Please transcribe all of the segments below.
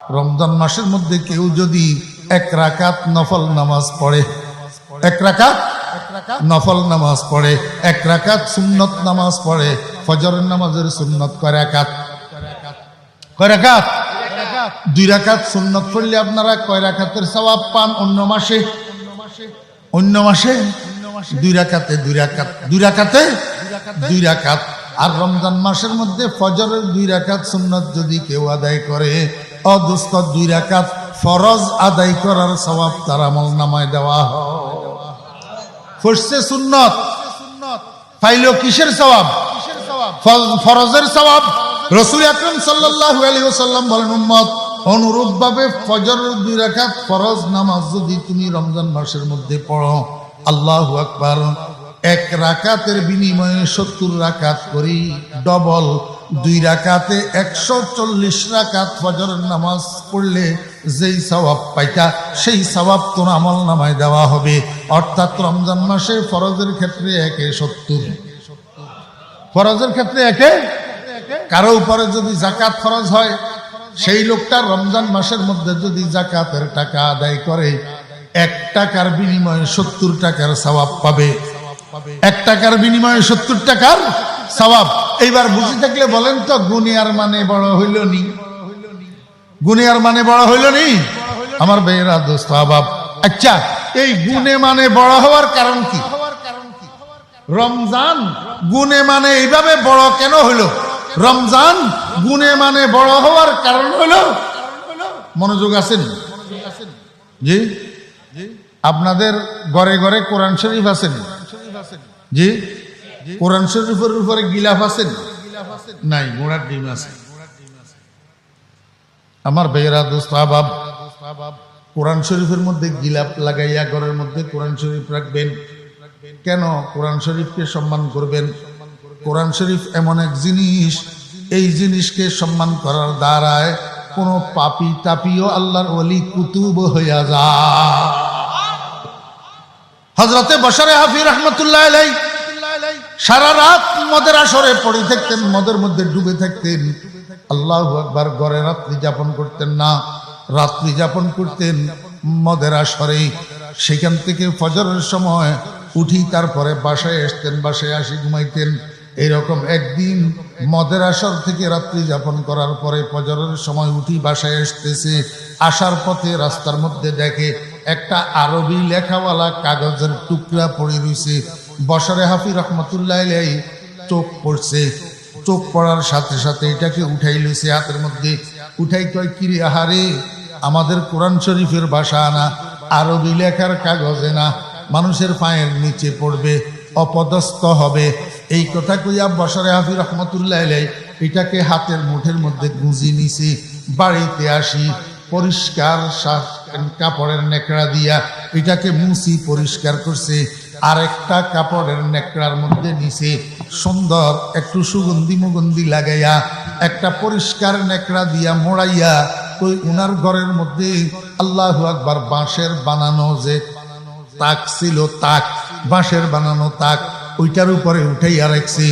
রমজান মাসের মধ্যে কেউ যদি এক রাকাত নফল নামাজ পড়ে, এক রাকাত নফল নামাজ পড়ে, এক রাকাত সুন্নত নামাজ পড়ে, ফজরের নামাজের সুন্নত কয় রাকাত? কয় রাকাত? দুই রাকাত সুন্নত পড়লে আপনারা কয় রাকাতের সওয়াব পান অন্য মাসে? অন্য মাসে? দুই রাকাতে দুই রাকাত। দুই রাকাতে? দুই রাকাত। আর রমজান মাসের মধ্যে ফজরের দুই রাকাত সুন্নত যদি কেউ আদায় করে অদুস্ত দুই রাকাত ফরজ আদায় করার সওয়াব তার আমল নামায় দেওয়া ফসছে সুন্নত। পাইল কিসের ফল- ফরজের সওয়াব রসুল আকরম সাল্লাল্লাহু আলাইহি ওয়াসাল্লাম বলেন, উম্মত অনুরূপ ভাবে ফজরের দুই রাকাত ফরজ নামাজ যদি তুমি রমজান মাসের মধ্যে পড়ো, আল্লাহু আকবার। এক রাকাতের বিনিময়ে সত্তর রাকাত করি ডবল দুই রাকাতে একশো চল্লিশ রাকাত ফজরের নামাজ পড়লে যেই সওয়াব পাইতা, সেই সওয়াব তোর আমল নামায় দেওয়া হবে। অর্থাৎ রমজান মাসে ফরজের ক্ষেত্রে একে সত্তর। ফরজের ক্ষেত্রে একে? কারও উপরে যদি জাকাত ফরজ হয়, সেই লোকটা রমজান মাসের মধ্যে যদি জাকাতের টাকা আদায় করে, এক টাকার বিনিময়ে সত্তর টাকার সওয়াব পাবে। এক টাকার বিনিময়ে সত্তর টাকার সওয়াব। এইবার বুঝে থাকলে বলেন তো, গুনিয়ার মানে বড় হইল নি। গুনিয়ার মানে বড় হইল নি? আমার বেয়েরা দোস্ত, আবাব। আচ্ছা এই গুনে মানে বড় হওয়ার কারণ কি? রমজান গুনে মানে এইভাবে বড় কেন হইল? রমজান গুনে মানে বড় হওয়ার কারণ হলো মনোযোগ আছেন? জি? আপনাদের ঘরে ঘরে কোরআন শরীফ আছেন? জি? কোরআন শরীফের উপরে গিলাফ আছেন নাই গোড়ার ডিম আছে। আমার বেয়েরা দোস্ত, আবাব, কোরআন শরীফের মধ্যে গিলাপ লাগাইয়া ঘরের মধ্যে কোরআন শরীফ রাখবেন। কেন কোরআন শরীফকে সম্মান করবেন? কোরআন শরীফ এমন এক জিনিস, এই জিনিসকে সম্মান করার দ্বারায় কোনো পাপি তাপিও আল্লাহর অলি কুতুব হইয়া যায়। হজরতে বসারে হাফি রহমতুল্লাহ আলাই সারা রাত মদের আসরে পড়ে থাকতেন, মদের মধ্যে ডুবে থাকতেন। আল্লাহ একবার ঘরে রাত্রি যাপন করতেন না। রাত্রি যাপন করতেন মদের আসরে। সেখান থেকে ফজরের সময় উঠি, তারপরে বাসায় আসতেন, বাসায় আসি, ঘুমাইতেন। এরকম একদিন মদের আসর থেকে রাত্রি যাপন করার পরে ফজরের সময় উঠি, বাসায় আসতেছে। আসার পথে রাস্তার মধ্যে দেখে একটা আরবি লেখাওয়ালা কাগজের টুকরা পড়ে রয়েছে বসরে হাফি রহমতুল্লাহ চোখ পড়ছে। চোখ পড়ার সাথে সাথে এটাকে উঠাই লইছে হাতের মধ্যে। উঠাই কয়, কিরে, আহারে, আমাদের কোরআন শরীফের ভাষা না, আরবি লেখার কাগজে না, মানুষের পায়ের নিচে পড়বে, অপদস্থ হবে। এই কথা কইয়া বসরে হাফি রহমতুল্লাহ এটাকে হাতের মুঠের মধ্যে গুঁজি নিছি। বাড়িতে আসি, পরিষ্কার কাপড়ের নেকড়া দিয়া এটাকে মুছি পরিষ্কার করছে। আরেকটা কাপড়ের নেকড়ার মধ্যে নিচে সুন্দর একটু সুগন্ধি মুগন্ধি লাগাইয়া, একটা পরিষ্কার নেকড়া দিয়া মোড়াইয়া, ওই উনার ঘরের মধ্যে আল্লাহ আকবার বাঁশের বানানো যে তাক ছিল তাক, বাঁশের বানানো তাক, ওইটার উপরে উঠাইয়া রাখছে।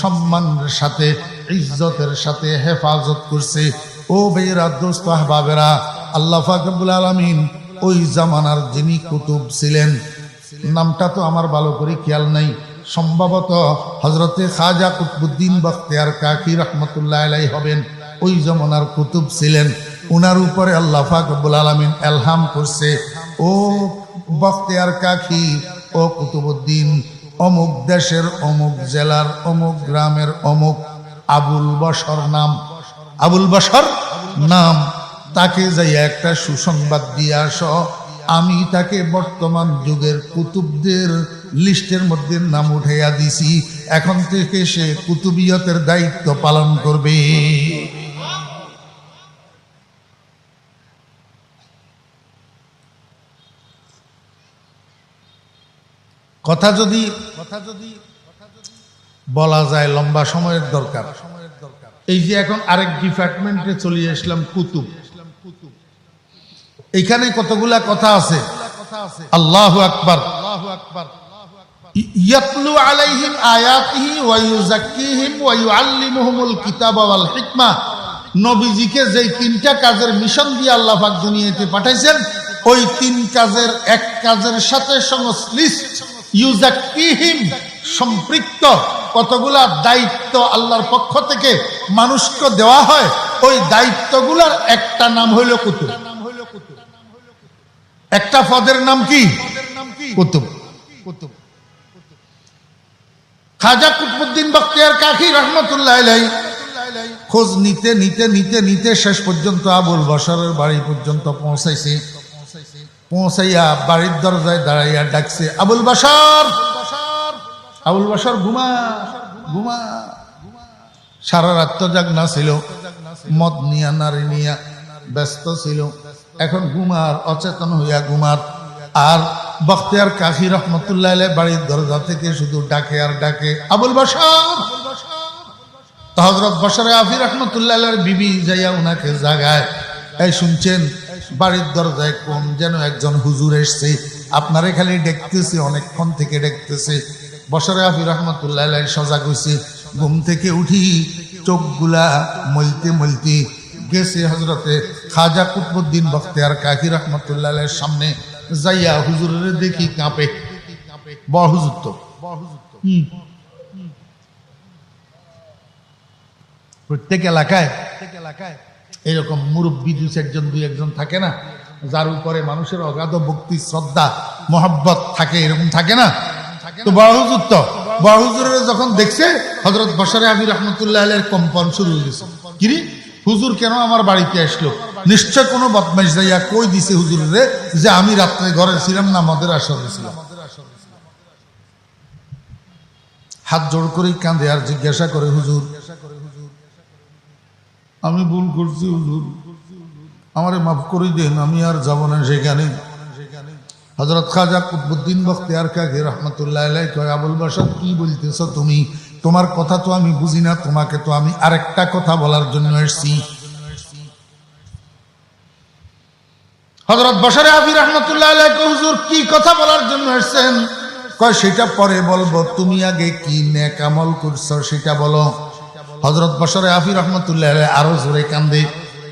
সম্মানের সাথে, ইজ্জতের সাথে হেফাজত করছে। ও বেয়েরা দোস্ত আহবাবেরা, আল্লাহ ফাকবুল আলমিন ওই জামানার যিনি কুতুব ছিলেন নামটা তো আমার ভালো করে খেয়াল নাই। সম্ভবত হজরতে খাজা কুতবুদ্দিন বখতিয়ার কাকি রহমতুল্লাহ আলাই হবেন। ওই জমানার কুতুব ছিলেন। উনার উপরে আল্লাহ ফাকবুল আলমিন এলহাম করছে, ও বখতিয়ার কাকি, ও কুতুবুদ্দিন, অমুক দেশের অমুক জেলার অমুক গ্রামের অমুক আবুল বসর নাম। আবুল বসর নাম। তাকে যাইয়া একটা সুসংবাদ দিয়ে আস। আমি তাকে বর্তমান যুগের কুতুবদের লিস্টের মধ্যে নাম উঠাইয়া দিছি। এখন থেকে সে কুতুবিয়তের দায়িত্ব পালন করবে। কথা যদি কথা যদি বলা যায় লম্বা সময়ের দরকার। এই যে এখন আরেক ডিপার্টমেন্টে চলে আসলাম কুতুব। এখানে কতগুলা কথা আছে? আল্লাহ আকবার। তিনটা কাজের মিশন দিয়ে আল্লাহ পাঠাইছেন, ওই তিন কাজের এক কাজের সাথে সংশ্লিষ্ট সম্পৃক্ত কতগুলা দায়িত্ব আল্লাহর পক্ষ থেকে মানুষকে দেওয়া হয়, ওই দায়িত্বগুলার একটা নাম হইল কুতুব। একটা পদের নাম কি? কুতুব। কুতুব। খাজা কুতবুদ্দিন বক্তিয়ার কাকি রহমতুল্লাহ খোঁজ নিতে নিতে নিতে নিতে শেষ পর্যন্ত আবুল বসরের বাড়ি পর্যন্ত পৌঁছাইছে। পৌঁছাইয়া বাড়ির দরজায় দাঁড়াইয়া ডাকছে আবুল বসর আবুল বসর ঘুমা ঘুমা। সারা রাত তো জাগনা ছিল। মদ নিয়া নারী নিয়া ব্যস্ত ছিল। এখন ঘুমার অচেতন হইয়া ঘুমার আর বখতিয়ার কাকি রহমতুল্লাহ বাড়ির দরজা থেকে শুধু ডাকে আর ডাকে, আবুল বসর হজরত বসরে আফি রহমতুল্লাহ বিবি যাইয়া উনাকে জাগায়, এই শুনছেন, বাড়ির দরজায় কোন যেন একজন হুজুর এসছে? আপনারে খালি দেখতেছে, অনেকক্ষণ থেকে দেখতেছে। বসরে আফি রহমতুল্লাহ সজাগ হয়েছে ঘুম থেকে উঠি, চোখগুলা মলতে মলতে গেছে হজরতে খাজা কুতবুদ্দিন বখতিয়ার কাকি রহমতুল্লাহ সামনে, যাইয়া হুজুরের দেখি কাঁপে। বড় হুজুর তো। প্রত্যেক এলাকায় এরকম মুরব্বী দুই একজন দুই একজন থাকে না, যার উপরে মানুষের অগাধ ভক্তি, শ্রদ্ধা, মোহাব্বত থাকে, এরকম থাকে না? তো বড় হুজুর তো। বড় যখন দেখছে হজরত বসরে আবি রহমতুল্লাহ আলের কম্পন শুরু হয়ে গেছে। কিরি হুজুর কেন আমার বাড়িতে আসলো? নিশ্চয় কোনো বদমাইশ যাইয়া কই দিছে হুজুরে যে আমি রাত্রে ঘরে ছিলাম না, মদের আসরে ছিলাম। হাত জোড় করেই কাঁদে আর জিজ্ঞাসা করে, হুজুর, আমি ভুল করছি হুজুর। আমারে মাফ করে দেন, আমি আর যাব না সেখানে। হজরত খাজা কুতবুদ্দিন বখতিয়ার কাকে রহমতুল্লাহ কয়, আবুল বাসাদ কি বলতেছ তুমি? তোমার কথা তো আমি বুঝি না, তোমাকে তো আমি আরেকটা কথা বলার জন্য এসছি। হজরত বসরে আবি রহমতুল্লাহ কি কথা বলার জন্য এসছেন? কয়, সেটা পরে বলব, তুমি আগে কি নেক আমল করছ সেটা বলো। হজরত বসরে আফি রহমতুল্লাহ আরও জোরে কান্দে,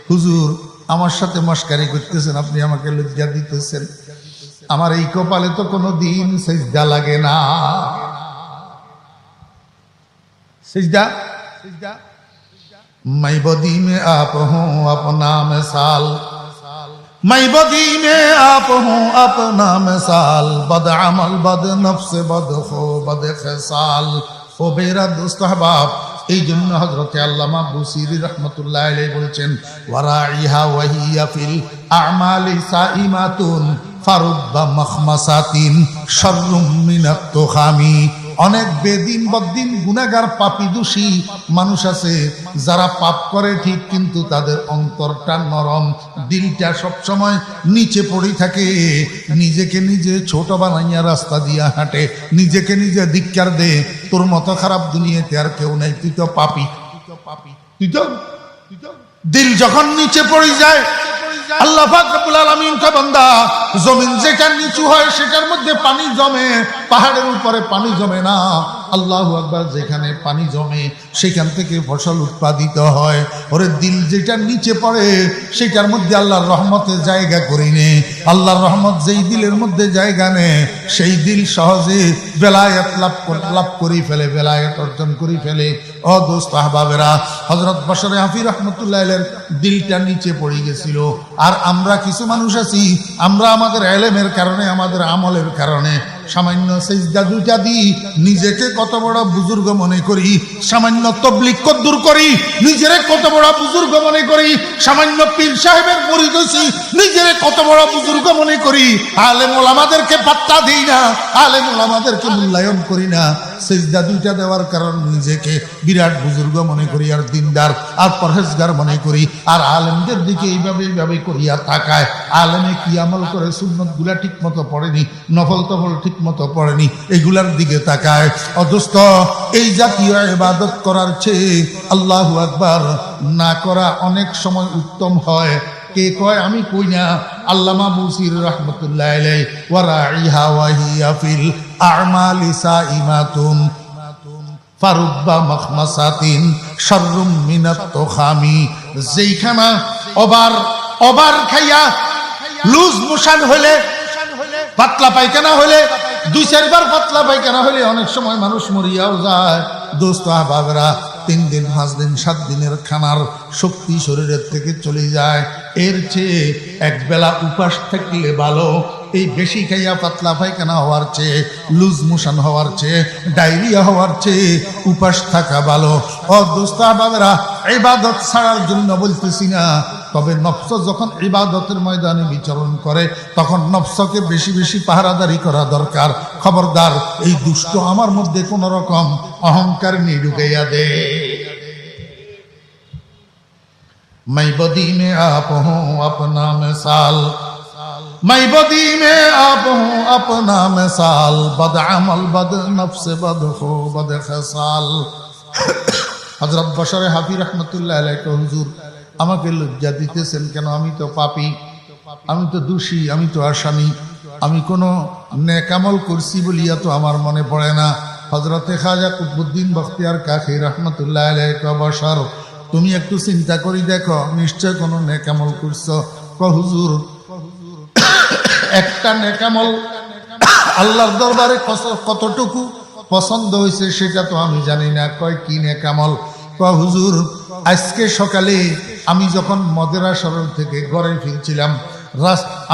হুজুর, আমার সাথে মস্কারি করতেছেন, আপনি আমাকে লজ্জা দিতেছেন। আমার এই কপালে তো কোনো দিন সেজদা লাগে না। সেজদা मैं बदी में आप हूँ अपना मिसाल मैं बदी में आप हूँ अपना मिसाल बद अमल बद नफ्स बद खो बद खसाल ও বেরা দোস্ত হাবাব এই জন্য হজরতে আল্লামা বুসিরি রহমতুল্লাহ আলাই বলছেন ওয়ারা ইহা ওয়াহিয়া ফিল আমালি সাইমাতুন ফারুব্বা মখমাসাতিন শর্রুম মিনাত তোখামি অনেক বেদিন বদিন গুনাগার পাপি দোষী মানুষ আছে। যারা পাপ করে ঠিক কিন্তু তাদের অন্তরটা নরম। দিলটা সবসময় নিচে পড়ে থাকে। নিজেকে নিজে ছোট বানাইয়া রাস্তা দিয়া হাঁটে। নিজেকে নিজে ধিক্কার দে। তোর মতো খারাপ দুনিয়াতে আর কেউ নাই। তুই তো পাপি। তুই তো দিল যখন নিচে পড়ে যায় আল্লাহ পাক রব্বুল আলামিন কা জমিন যেটা নিচু হয় সেটার মধ্যে পানি জমে, পাহাড়ের উপরে পানি জমে না। আল্লাহু আকবার, যেখানে পানি জমে, সেখান থেকে ফসল উৎপাদিত হয়। ওরে, দিল যেটা নিচে পড়ে, সেটার মধ্যে আল্লাহর রহমতের জায়গা করি নে। আল্লাহর রহমত যেই দিলের মধ্যে জায়গা নে, সেই দিল সহজে বেলায়েত লাভ লাভ করি ফেলে, বেলায়েত অর্জন করি ফেলে। ও দোস্ত আহবাবেরা হজরত বসরে হাফি রহমতুল্লাহ দিলটা নিচে পড়ে গেছিল। আর আমরা কিছু মানুষ আছি, আমরা আমাদের এলেমের কারণে, আমাদের আমলের কারণে। সামান্য সেজদা দুইটা দিই নিজেকে কত বড় বুজুর্গ মনে করি, সামান্য তবলিক কদ্দুর করি, নিজেরে কত বড় বুজুর্গ মনে করি, সামান্য পীর সাহেবের পরিদোষী নিজেরে কত বড় বুজুর্গ মনে করি আলেমুল আমাদেরকে পাত্তা দিই না আলেমুল আমাদেরকে মূল্যায়ন করি না, সেজদা দুইটা দেওয়ার কারণ নিজেকে বিরাট বুজুর্গ মনে করি আর দিনদার আর পরহেজগার মনে করি, আর আলেমদের দিকে এইভাবে এইভাবে করিয়া তাকায়, আলেমে কি আমল করে সুন্নতগুলা ঠিক মতো পড়েনি, নফল তফল ঠিক মতো পড়েনি, এগুলার দিকে তাকায়। অথস্ত এই জাতীয় ইবাদত করার চেয়ে আল্লাহ আকবার না করা অনেক সময় উত্তম হয়। কে কয়, আমি কই না। আল্লামা মুসির রহমতুল্লাহ ফারুব্বা মখমাসাতিন যেইখানা অবার অবার খাইয়া লুজ মোশান হলে পাতলা পায়খানা হলে, দুই চারবার পাতলা পায়খানা হলে অনেক সময় মানুষ মরিয়াও যায়। দোস্ত আহবাবেরা তিন দিন, পাঁচ দিন, সাত দিনের খানার শক্তি শরীরের থেকে চলে যায়। এর চেয়ে এক বেলা উপাস থাকলে ভালো। এই বেশি খাইয়া পাতলা পায়খানা হওয়ার চেয়ে, লুজ মোশন হওয়ার চেয়ে, ডায়রিয়া হওয়ার চেয়ে উপাস থাকা ভালো। ও দোস্ত আহবাবেরা ইবাদত ছাড়ার জন্য বলতেছি না। তবে নফস যখন ইবাদতের ময়দানে বিচরণ করে, তখন নফসকে বেশি বেশি পাহারাদারি করা দরকার। খবরদার, এই দুষ্ট আমার মধ্যে কোন রকম অহংকার নিয়ে ঢুকাইয়া দে। मैं बदी में आप हूँ अपना मिसाल मैं बदी में आप हूँ अपना मिसाल बद अमल बद नफ्स बद हो बद खसाल হজরত বসরে হাফি রহমতুল্লাহ আলাইকে হুজুর আমাকে লজ্জা দিতেছেন কেন আমি তো পাপি আমি তো দোষী আমি তো আসামি আমি কোনো নেকামল করছি বলিয়া তো আমার মনে পড়ে না হজরতে খাজা কুতবুদ্দিন বখতিয়ার কাকি রহমতুল্লাহ বসর তুমি একটু চিন্তা করি দেখো, নিশ্চয় কোনো নেকামল করছ। ক হুজুর, একটা নেকামল আল্লাহর দরবারে কতটুকু পছন্দ হয়েছে সেটা তো আমি জানি না। কয়, কি নেকামল? কয় হুজুর, আজকে সকালে আমি যখন মদেরা সরল থেকে ঘরে ফিরছিলাম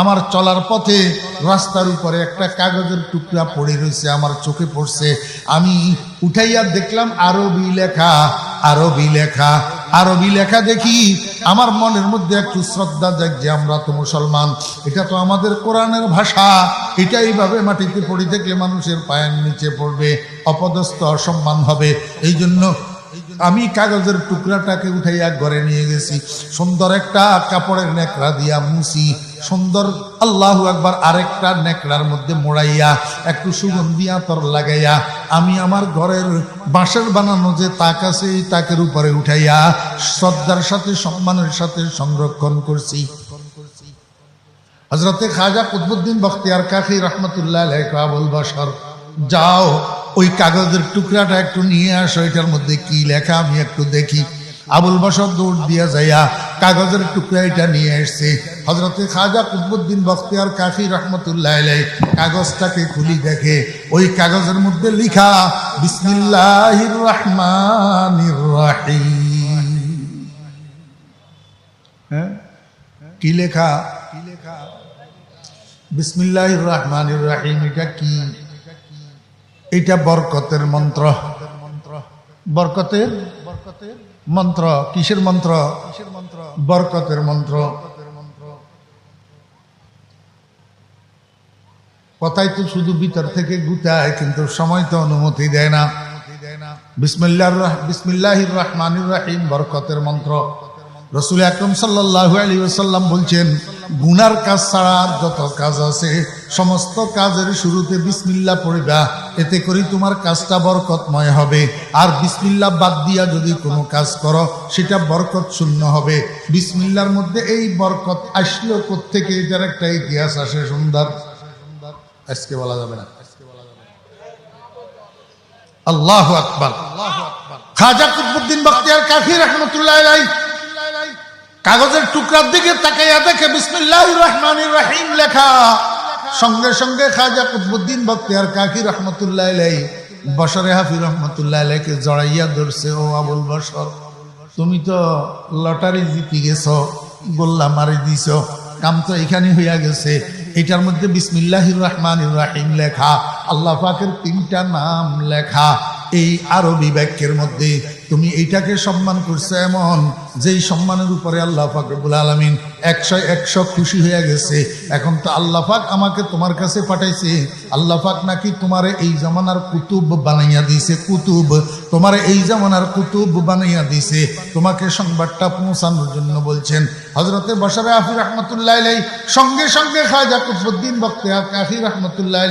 আমার চলার পথে রাস্তার উপরে একটা কাগজের টুকরা পড়ে রয়েছে, আমার চোখে পড়ছে। আমি উঠাইয়া দেখলাম আরবি লেখা আরবি লেখা আরবি লেখা দেখি আমার মনের মধ্যে একটু শ্রদ্ধা যাক যে আমরা তো মুসলমান, এটা তো আমাদের কোরআনের ভাষা। এটা এইভাবে মাটিতে পড়ে থাকলে মানুষের পায়ের নিচে পড়বে, অপদস্থ, অসম্মান হবে। এই জন্য আমি কাগজের টুকরাটাকে উঠাইয়া ঘরে নিয়ে গেছি। সুন্দর একটা কাপড়ের নেকড়া দিয়া মুছি সুন্দর। আল্লাহ একবার আরেকটা নেকড়ার মধ্যে মোড়াইয়া, একটু সুগন্ধি আতর লাগাইয়া, আমি আমার ঘরের বাঁশের বানানো যে তাক আছে, এই তাকের উপরে উঠাইয়া শ্রদ্ধার সাথে, সম্মানের সাথে সংরক্ষণ করছি। হজরতে খাজা কুতবুদ্দিন বখতিয়ার কাকি রহমতুল্লাহ আবুল বাসর যাও, ওই কাগজের টুকরাটা একটু নিয়ে আসো, এটার মধ্যে কি লেখা আমি একটু দেখি। আবুল বাসর দৌড় দিয়া যাইয়া কাগজের টুকরা এটা নিয়ে এসছে হজরতে খাজা কুতবুদ্দিন বখতিয়ার কাফি রহমতুল্লাহ কাগজটাকে খুলি দেখে, ওই কাগজের মধ্যে লিখা, বিসমিল্লাহির রহমানির রহিম। হ্যাঁ? কি লেখা? কি লেখা বিসমিল্লাহ রহমান রাহিম। এটা কি? এটা বরকতের মন্ত্র। বরকতের বরকতের? মন্ত্র, কিসের মন্ত্র? বরকতের মন্ত্র। কথাই তো শুধু ভিতর থেকে গুতায় কিন্তু সময় তো অনুমতি দেয় না। বিসমিল্লাহ বিসমিল্লাহির রহমানির রাহিম, বরকতের মন্ত্র। রসুল আকরম সাল্লাহ আলী সাল্লাম বলছেন, গুনার কাজ ছাড়া যত কাজ আছে সমস্ত কাজের শুরুতে বিসমিল্লা পড়িবা, এতে করে তোমার কাজটা বরকতময় হবে। আর বিসমিল্লা বাদ দিয়া যদি কোনো কাজ করো, সেটা বরকত শূন্য হবে। বিসমিল্লার মধ্যে এই বরকত আসলো থেকে এটার একটা ইতিহাস আসে সুন্দর। আজকে বলা যাবে না। আল্লাহ আকবার। খাজা কুতবুদ্দিন বখতিয়ার কাফি রহমতুল্লাহ কাগজের টুকরার দিকে তাকাইয়া দেখে বিসমিল্লাহ রহমান রাহিম লেখা। সঙ্গে সঙ্গে খাজা কুতবুদ্দিন বখতিয়ার কাকি রহমতুল্লাহ বসরে হাফি রহমতুল্লাহ আলাইকে জড়াইয়া ধরছে, ও আবুল বসর তুমি তো লটারি জিতে গেছ, গোল্লা মারি দিছ, কাম তো এখানে হইয়া গেছে। এটার মধ্যে বিসমিল্লাহির রহমান রাহিম লেখা, আল্লাহ পাকের তিনটা নাম লেখা। এই আরবি বাক্যের মধ্যে তুমি এইটাকে সম্মান করছ এমন, যেই সম্মানের উপরে আল্লাহ পাক রব্বুল আলমিন একশো একশো খুশি হয়ে গেছে। এখন তো আল্লাহ পাক আমাকে তোমার কাছে পাঠাইছে। আল্লাহ পাক নাকি তোমার এই জামানার কুতুব বানাইয়া দিছে কুতুব, তোমার এই জামানার কুতুব বানাইয়া দিছে তোমাকে সংবাদটা পৌঁছানোর জন্য বলছেন। হজরতে বসারে আফি রহমতুল্লাহ সঙ্গে সঙ্গে খাজা কুতবুদ্দিন বক্তে আফি রহমতুল্লাহ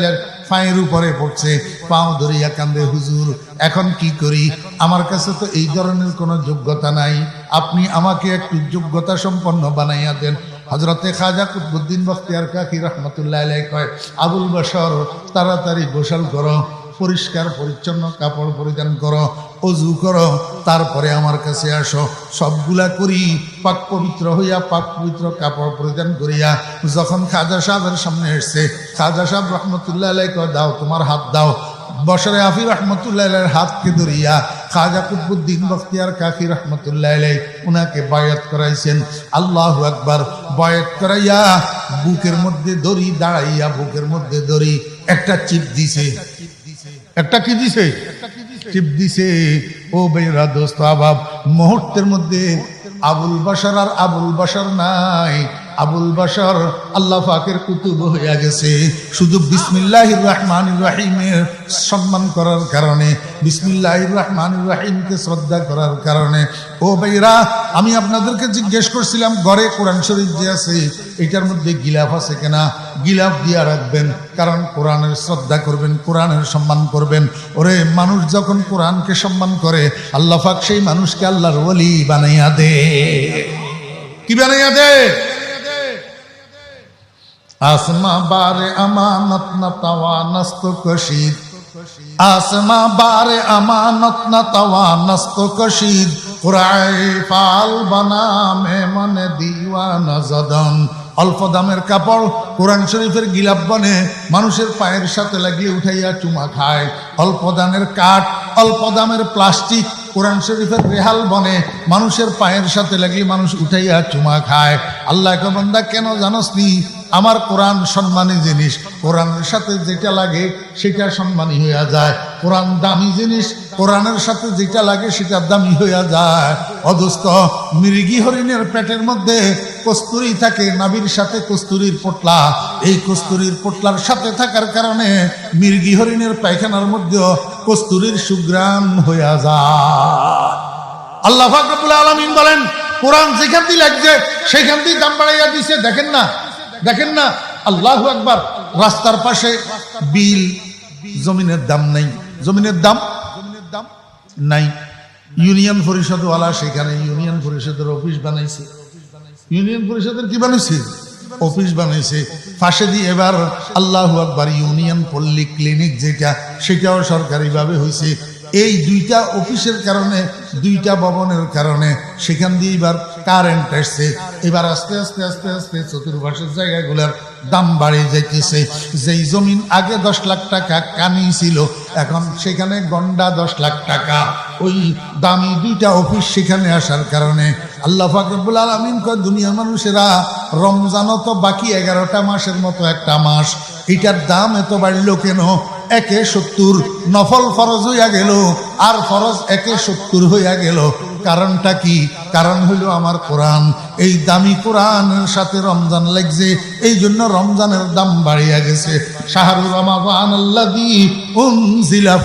পায়ের উপরে পড়ছে। পাও ধরিয়া কান্দে, হুজুর, এখন কি করি? আমার কাছে তো এই ধরনের কোনো যোগ্যতা নাই। আপনি আমাকে একটু যোগ্যতা সম্পন্ন বানাইয়া দেন। হজরতে খাজা কুতবুদ্দিন বখতিয়ার কাকি রহমতুল্লাহ কয়, আবুল বসর তাড়াতাড়ি গোসল করো, পরিষ্কার পরিচ্ছন্ন কাপড় পরিধান করো, অজু করো, তারপরে আমার কাছে আসো। সবগুলা করি, পাক পবিত্র হইয়া পাক পবিত্র কাপড় পরিধান করিয়া যখন খাজা সাহেবের সামনে এসছে, খাজা সাহেব রহমতুল্লাহ দাও তোমার হাত, দাও। বসরে আফি রহমতুল্লাহ হাতকে ধরিয়া খাজা কুতুবুদ্দিন বখতিয়ার কাকি রহমতুল্লাহ উনাকে বায়াত করাইছেন। আল্লাহ আকবার, বায়াত করাইয়া বুকের মধ্যে দড়ি দাঁড়াইয়া বুকের মধ্যে দড়ি, একটা চিপ দিছে। একটা কি দিছে? টিপ দিছে। ও বেরা দোস্ত, আবাব, মুহূর্তের মধ্যে আবুল বাসার আর আবুল বাসার নাই। আবুল বাসার আল্লাহ পাকের কুতুব হইয়া গেছে। শুধু বিসমিল্লাহির রহমান রাহিমের সম্মান করার কারণে, বিসমিল্লাহির রহমান রাহিমকে শ্রদ্ধা করার কারণে। ও ভাইরা আমি আপনাদেরকে জিজ্ঞেস করছিলাম, ঘরে কোরআন শরীফ যে আছে, এটার মধ্যে গিলাফ আছে কিনা? গিলাফ দিয়া রাখবেন, কারণ কোরআনের শ্রদ্ধা করবেন, কোরআনের সম্মান করবেন। ওরে, মানুষ যখন কোরআনকে সম্মান করে, আল্লাহ পাক সেই মানুষকে আল্লাহর ওলি বানাইয়া দে। কি বানাইয়া দে? আসমা বারে আমানত না তাওয়া নস্ত কশিদ আসমা বারে আমানত না তাওয়া নস্ত কশিদ কুরাই ফাল বানা মে মনে দিওয়ানা জদম অল্প দামের কাপড় কোরআন শরীফের গিলাপ বনে মানুষের পায়ের সাথে লাগিয়ে উঠাইয়া চুমা খায় অল্প দামের কাঠ অল্প দামের প্লাস্টিক কোরআন শরীফের রেহাল বনে মানুষের পায়ের সাথে লাগিয়ে মানুষ উঠাইয়া চুমা খায় আল্লাহ বন্দা কেন জানোস নি আমার কোরআন সম্মানী জিনিস, কোরআনের সাথে যেটা লাগে সেটা সম্মানী হইয়া যায়। কোরআন দামি জিনিস, কোরআনের সাথে যেটা লাগে সেটা দামি হইয়া যায়। অদস্ত মৃগী হরিণের পেটের মধ্যে কস্তুরি থাকে নাবির সাথে কস্তুরির পোটলা। এই কস্তুরির পোটলার সাথে থাকার কারণে মৃগী হরিণের পায়খানার মধ্যে কস্তুরির সুগ্রাম হইয়া যায়। আল্লাহ ফাকরুল আলমিন বলেন, কোরআন যেখান দিয়ে লাগছে, সেখান দিয়ে দাম বাড়াইয়া দিছে। দেখেন না দেখেন না, আল্লাহ একবার রাস্তার পাশে বিল, জমিনের দাম নেই। জমিনের দাম? জমিনের দাম নাই। ইউনিয়ন পরিষদওয়ালা সেখানে ইউনিয়ন পরিষদের অফিস বানাইছে। ইউনিয়ন পরিষদের কি বানাইছে? অফিস বানাইছে। পাশে দিয়ে এবার আল্লাহ আকবার ইউনিয়ন পল্লী ক্লিনিক যেটা, সেটাও সরকারিভাবে হয়েছে এই দুইটা অফিসের কারণে, দুইটা ভবনের কারণে সেখান দিয়ে এবার কারেন্ট আসছে। এবার আস্তে আস্তে আস্তে আস্তে চতুর্পাশের জায়গাগুলোর দাম বাড়িয়ে যাইতেছে। যেই জমিন আগে দশ লাখ টাকা কানি ছিল, এখন সেখানে গন্ডা দশ লাখ টাকা। ওই দামি দুইটা অফিস সেখানে আসার কারণে আল্লাহ ফাকরুল আলমিন কয়, দুনিয়ার মানুষেরা রমজানও তো বাকি এগারোটা মাসের মতো একটা মাস। এটার দাম এত বাড়লো কেন? একে সত্তর, নফল ফরজ হইয়া গেল, আর ফরজ একে সত্তর হইয়া গেল। কারণটা কি? কারণ হইল আমার কোরআন। এই দামি কোরআনের সাথে রমজান লাগছে, এই জন্য রমজানের দাম বাড়িয়া গেছে। শাহরুর রমাবান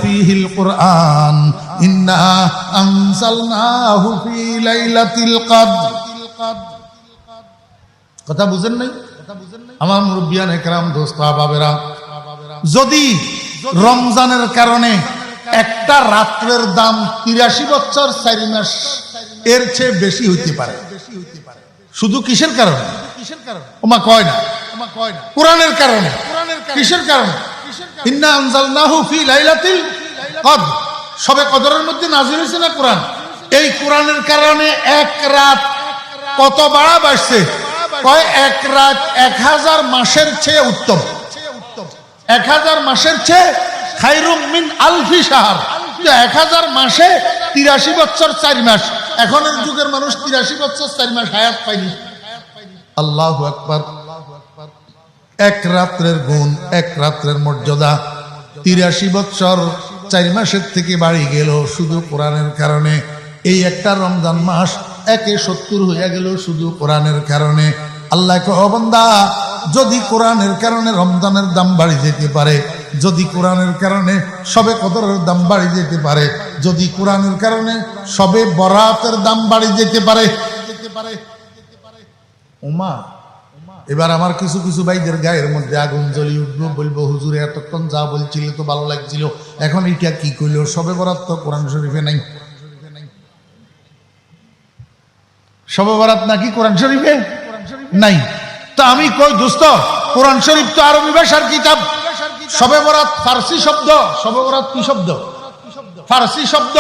ফীহিল কোরআন। ইন্না কথা বুঝেন নাই? আমার মুরব্বিয়ান একরাম দোস্ত বাবেরা যদি রমজানের কারণে একটা রাত্রের দাম তিরাশি বছর চারি মাস এর চেয়ে বেশি হইতে পারে। শুধু কিসের কারণে? কোরআনের কারণে। কিসের কারণে? সবে কদরের মধ্যে নাজির হয়েছে না কোরআন? এই কোরআনের কারণে এক রাত কত বাড়া বাড়ছে? কয় এক রাত এক হাজার মাসের চেয়ে উত্তম। এক হাজার মাসের চেয়ে খাইরুম মিন আলফি সাহার এক হাজার মাসে তিরাশি বছর চার মাস। এখনের যুগের মানুষ তিরাশি বছর চার মাস হায়াত পায়নি। আল্লাহ আকবার। এক রাত্রের গুণ এক রাত্রের মর্যাদা। তিরাশি বছর চার মাসের থেকে বাড়ি গেল শুধু কোরআনের কারণে। এই একটা রমজান মাস একে সত্তর হইয়া গেল শুধু কোরআনের কারণে। আল্লাহকে অবন্দা যদি কোরআনের কারণে রমজানের দাম বাড়ি যেতে পারে, যদি কোরআনের কারণে সবে কদরের দাম বাড়ি যেতে পারে, যদি কোরআনের কারণে সবে বরাতের দাম বাড়ি যেতে পারে ওমা এবার আমার কিছু কিছু ভাইদের গায়ের মধ্যে আগুন জ্বলি উঠবো বলব, হুজুরে, এতক্ষণ যা বলছিল তো ভালো লাগছিল। এখন এটা কি করল সবে বরাত তো কোরআন শরীফে নাই। সবে বরাত নাকি কোরআন শরীফে? নাই। তা আমি কই দোস্ত কোরআন শরীফ তো আরবি ভাষার কিতাব। সবে বরাত ফার্সি শব্দ। সবে বরাত কি শব্দ? ফার্সি শব্দ।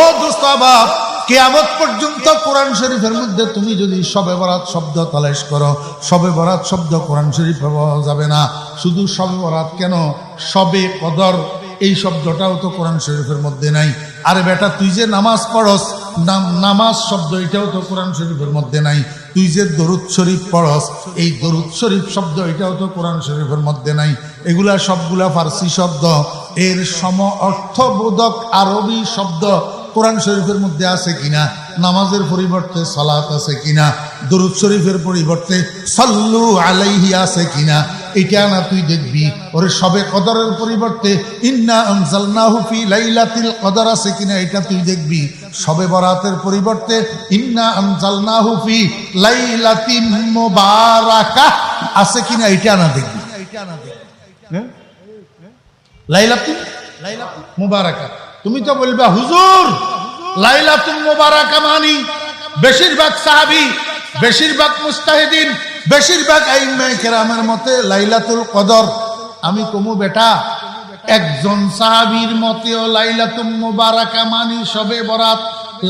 ও দোস্তাবাব কেয়ামত পর্যন্ত কোরআন শরীফের মধ্যে তুমি যদি সবে বরাত শব্দ তালাশ করো সবে বরাত শব্দ কোরআন শরীফে পাওয়া যাবে না। শুধু সবে বরাত কেন? সবে কদর এই শব্দটাও তো কোরআন শরীফের মধ্যে নাই। আরে বেটা তুই যে নামাজ পড়স নাম- নামাজ শব্দ এটাও তো কোরআন শরীফের মধ্যে নাই। তুই যে দরুদ শরীফ পড়স, এই দরুদ শরীফ শব্দ এটাও তো কোরআন শরীফের মধ্যে নাই। এগুলা সবগুলা ফার্সি শব্দ। এর সম অর্থবোধক আরবি শব্দ কোরআন শরীফের মধ্যে আছে কিনা? নামাজের পরিবর্তে সালাত আছে কিনা? দরুদ শরীফের পরিবর্তে সল্লু আলাইহি আছে কিনা? এটা না তুই দেখবি। ওরে সবে কদরের পরিবর্তে, ইন্না আনজালনাহু ফি লাইলাতিল কদর আছে কিনা এটা তুই দেখবি। সবে বরাতের পরিবর্তে, ইন্না আনজালনাহু ফি লাইলাতিন মুবারাকাহ আছে কিনা এটা না দেখবি। লাইলাতুল মুবারাকা। তুমি তো বলবা, হুজুর লাইলাতুল মুবারাকা মানি। বেশিরভাগ সাহাবী, বেশিরভাগ মুস্তাহিদিন বেশিরভাগ আইম্মায়ে কেরামের মতে লাইলাতুল কদর। আমি কমু বেটা। একজন সাহাবীর মতেও লাইলাতুল মুবারাকা মানি সবে বরাত,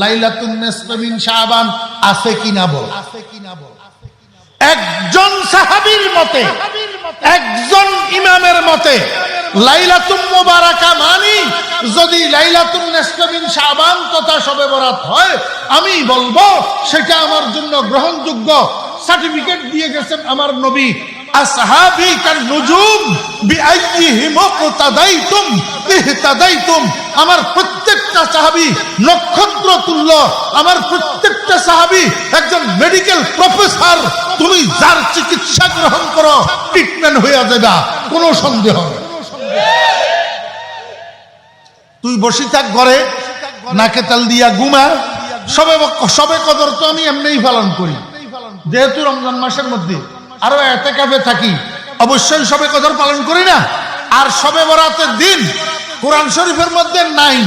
লাইলাতুন নিসফে মিন শাবান। আছে কিনা বল? আছে কিনা বল একজন সাহাবির মতে, একজন ইমামের মতে লাইলাতুম মুবারাকা মানি যদি লাইলাতুন নিসফিন শাবান তথা সবে বরাত হয়, আমি বলব সেটা আমার জন্য গ্রহণযোগ্য। সার্টিফিকেট দিয়ে গেছেন আমার নবী। কান যার চিকিৎসা গ্রহণ করো ট্রিটমেন্ট হয়ে সন্দেহ তুই বসি থাক ঘরে, নাকে তাল দিয়া গুমা সবে সবে কদর তো আমি এমনিই পালন করি। যেহেতু রমজান মাসের মধ্যে আরও এতে কাফে থাকি, অবশ্যই সবে কদর পালন করি না। আর সবে বরাতের দিন কোরআন শরীফের মধ্যে নাই।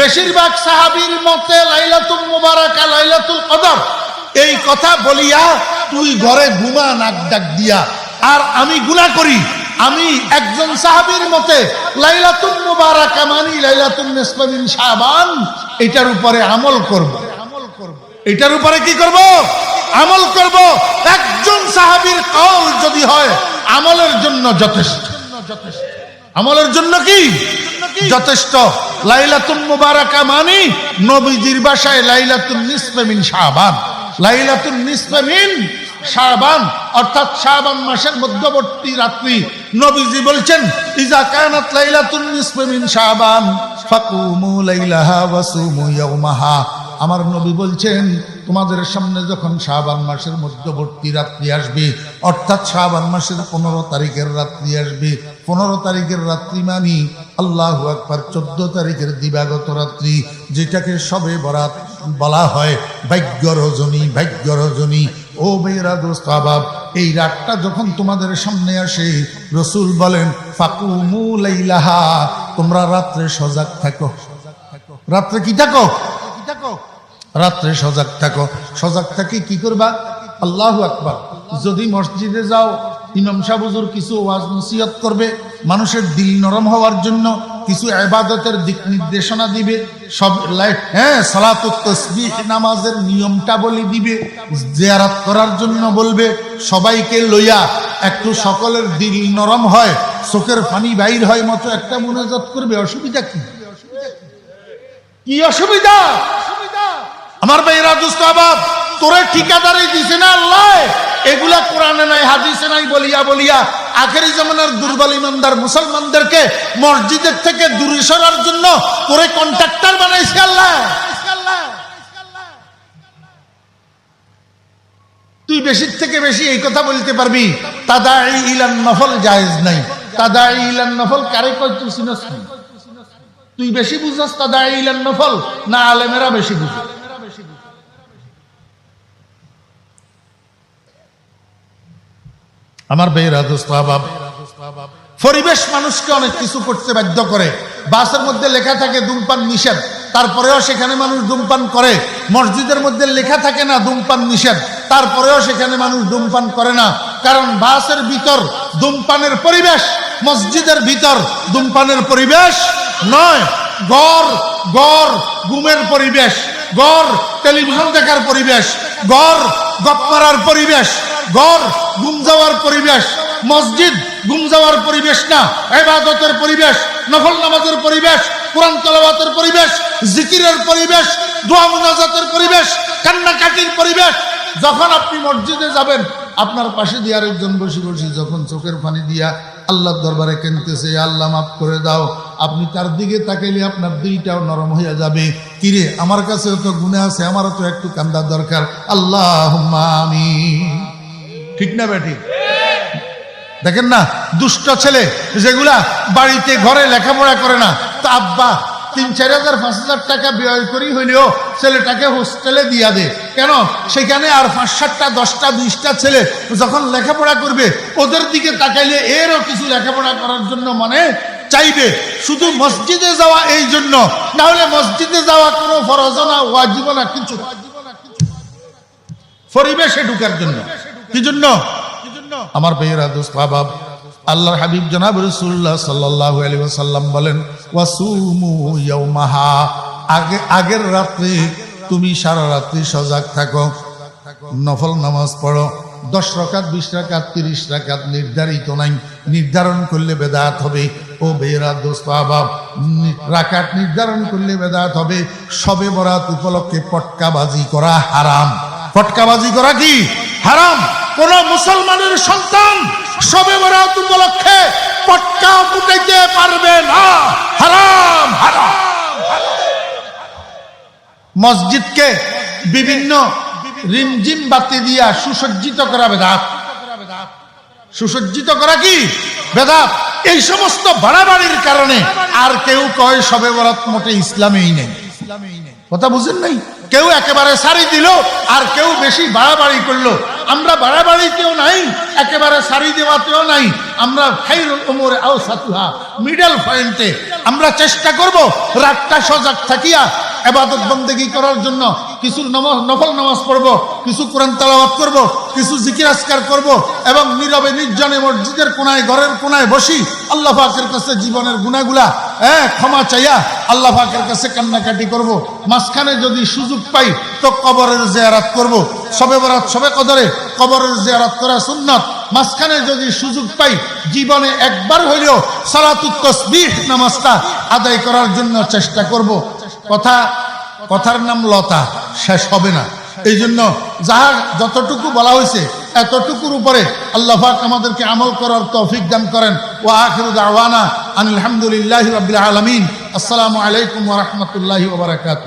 বেশিরভাগ সাহাবীর মতে লাইলাতুল মুবারাকা লাইলাতুল কদর। এই কথা বলিয়া তুই ঘরে ঘুমা, নাক ডাক দিয়া। আর আমি গুনাহ করি। আমি একজন সাহাবীর মতে লাইলাতুল মুবারাকা মানি লাইলাতুল নিসফা মিন শাবান। এটার উপরে আমল করব আমল করব। এটার উপরে কি করব? আমল করব। একজন সাহাবীর কল যদি হয়, আমলের জন্য যথেষ্ট। আমলের জন্য কি? যথেষ্ট। লাইলাতুল মুবারাকা মানি, নবীজির ভাষায় লাইলাতুল নিসফে মিন শাবান। লাইলাতুল নিসফে মিন শাবান। অর্থাৎ শাবান মাসের মধ্যবর্তী রাত্রি নবীজি বলছেন, ইজা কানাত লাইলাতুন নিসফে মিন শাবান, ফাকুমু লাইলাহা ওয়াসুমু ইয়াওমাহা আমার নবী বলছেন, তোমাদের সামনে যখন শাবান মাসের মধ্যবর্তী রাত্রি আসবে, অর্থাৎ শাবান মাসের পনেরো তারিখের রাত্রি আসবে, পনেরো তারিখের রাত্রি মানি আল্লাহ আকবার চোদ্দ তারিখের দিবাগত রাত্রি, যেটাকে সবে বরাত বলা হয় ভাগ্য রজনী ভাগ্য রজনী ও মেয়েরা দোস্ত এই রাতটা যখন তোমাদের সামনে আসে, রসুল বলেন, ফাকুমু লাইলাহা তোমরা রাত্রে সজাগ থাকো। রাত্রে কি থাকো? রাত্রে সজাগ থাকো। সজাগ থাকি কি করবা? আল্লাহ আকবার। যদি মসজিদে যাও, ইমাম সাহ হুজুর কিছু ওয়াজ নসিহত করবে, মানুষের দিল নরম হওয়ার জন্য কিছু আবাদতের দিক নির্দেশনা দিবে, সব লাই- হ্যাঁ সালাতুত তসবিহ নামাজের নিয়মটা বলে দিবে, জিয়ারাত করার জন্য বলবে, সবাইকে লইয়া একটু সকলের দিল নরম হয়, চোখের পানি বাইর হয় মতো একটা মনোজাত করবে, অসুবিধা কি? কি অসুবিধা? আমার ভাইরা দুস্থ আবাব তোরে ঠিকাদারি দিছে না আল্লাহ? এগুলা কোরআনে নাই, হাদিসে নাই বলিয়া বলিয়া আখেরি জামানার দুর্বল ইমানদার মুসলমানদেরকে মসজিদের থেকে দূরে সরার জন্য তোরে কন্ট্রাক্টর বানাইছে আল্লাহ। তুই বেশির থেকে বেশি এই কথা বলতে পারবি। তাদাই ইলান নফল জায়েজ নাই। তাদাই ইলান নফল কারে কয় তুই চিনস নাই? তুই বেশি বুঝস তাদাই ইলান নফল, না আলেমেরা বেশি বুঝে? আমার আবাব, পরিবেশ মানুষকে অনেক কিছু করতে বাধ্য করে। বাসের মধ্যে লেখা থাকে ধূমপান নিষেধ, তারপরেও সেখানে মানুষ ধূমপান করে। মসজিদের মধ্যে লেখা থাকে না ধূমপান নিষেধ, তারপরেও সেখানে মানুষ ধূমপান করে না। কারণ বাসের ভিতর ধূমপানের পরিবেশ মসজিদের ভিতর ধূমপানের পরিবেশ, নয়, গড় গড়, ঘুমের পরিবেশ, গড়, টেলিভিশন দেখার পরিবেশ, গড়, গপ মারার পরিবেশ, গড়, ঘুম যাওয়ার পরিবেশ, মসজিদ ঘুম যাওয়ার পরিবেশ না, এবাদতের পরিবেশ, নফল নামাজের পরিবেশ, কোরআন তলাবাতের পরিবেশ, জিকিরের পরিবেশ, দোয়া মুনাজাতের পরিবেশ, কান্নাকাটির পরিবেশ। যখন আপনি মসজিদে যাবেন আপনার পাশে দিয়ে আরেকজন বসে বসে যখন চোখের পানি দিয়া আল্লাহর দরবারে কেনতেছে আল্লাহ, মাফ করে দাও। আপনি তার দিকে তাকাইলে আপনার দুইটাও নরম হইয়া যাবে। কিরে, আমার কাছেও তো গুণে আছে, আমারও তো একটু কান্দার দরকার। আল্লাহ আমি ঠিক না বেটি দেখেন না, দুষ্ট ছেলে, যেগুলা বাড়িতে, ঘরে লেখাপড়া করে না, তা আব্বা তিন চার হাজার পাঁচ হাজার টাকা ব্যয় করি হইলেও ছেলেটাকে হোস্টেলে দিয়া দে। কেন? সেখানে আর পাঁচ সাতটা দশটা বিশটা ছেলে যখন লেখাপড়া করবে ওদের দিকে তাকাইলে এরও কিছু লেখাপড়া করার জন্য মানে চাইবে। শুধু মসজিদে যাওয়া এই জন্য। না হলে মসজিদে যাওয়া কোনো ফরজ না ওয়াজিব না কিছু পরিবেশে ঢুকার জন্য। কি জন্য? আমার বেয়েরা দোস্ত বাবা আল্লাহর হাবিব জনাব রসুল্লাহ সাল্লাহ আলী সাল্লাম বলেন, ওয়াসুমু ইয়াউমাহা। আগে, আগের রাত্রে তুমি সারা রাত্রি সজাগ থাকো, নফল নামাজ পড়ো, দশ রাকাত, বিশ রাকাত, তিরিশ রাকাত নির্ধারিত নাই, নির্ধারণ করলে বেদাত হবে। ও বেয়েরা দোস্ত রাকাত নির্ধারণ করলে বেদাত হবে। সবে বরাত উপলক্ষে পটকাবাজি করা হারাম। পটকাবাজি করা কি? হারাম। কোন মুসলমানের সন্তান সবে বরাত উপলক্ষে পটকা ফুটাইতে পারবে না। হারাম হারাম মসজিদকে বিভিন্ন রিমঝিম বাতি দিয়া সুসজ্জিত করা বেদাত। সুসজ্জিত করা কি? বেদাত। এই সমস্ত বাড়াবাড়ির কারণে আর কেউ কয় সবে বরাত মোটে ইসলামেই নেই। কথা বুঝেন নাই? কেউ একেবারে সারি দিল আর কেউ বেশি বাড়াবাড়ি করল। আমরা বাড়াবাড়িতেও নাই, একেবারে সারি দেওয়াতেও নাই। আমরা খাইরুল উমরে আও সাতুহা মিডল পয়েন্টে। আমরা চেষ্টা করব রাতটা সজাগ থাকিয়া এবাদত বন্দেগি করার জন্য কিছু নফল নামাজ পড়ব, কিছু কোরআন তালাবাত করব, কিছু জিকির আসকার করব এবং নীরবে নির্জনে মসজিদের কোনায়, ঘরের কোনায় বসি আল্লাহ পাকের কাছে জীবনের গুণাগুলা হ্যাঁ ক্ষমা চাইয়া আল্লাহ পাকের কাছে কান্নাকাটি করব। মাঝখানে যদি সুযোগ পাই তো কবরের জিয়ারাত করব। সবে বরাত, সবে কদরে কবরের জেয়ারাত করা সুন্নত। মাঝখানে যদি সুযোগ পাই, জীবনে একবার হইলেও সালাতুত তসবিহ নামাজটা আদায় করার জন্য চেষ্টা করব। কথা কথার নাম লতা, শেষ হবে না। এই জন্য যাহা যতটুকু বলা হয়েছে, এতটুকুর উপরে আল্লাহ পাক আমাদেরকে আমল করার তৌফিক দান করেন। ও আখিরুদ আওয়ানা আলহামদুলিল্লাহ রবিল আলমিন। আসসালামু আলাইকুম রহমতুল্লাহ বারাকাতুহু।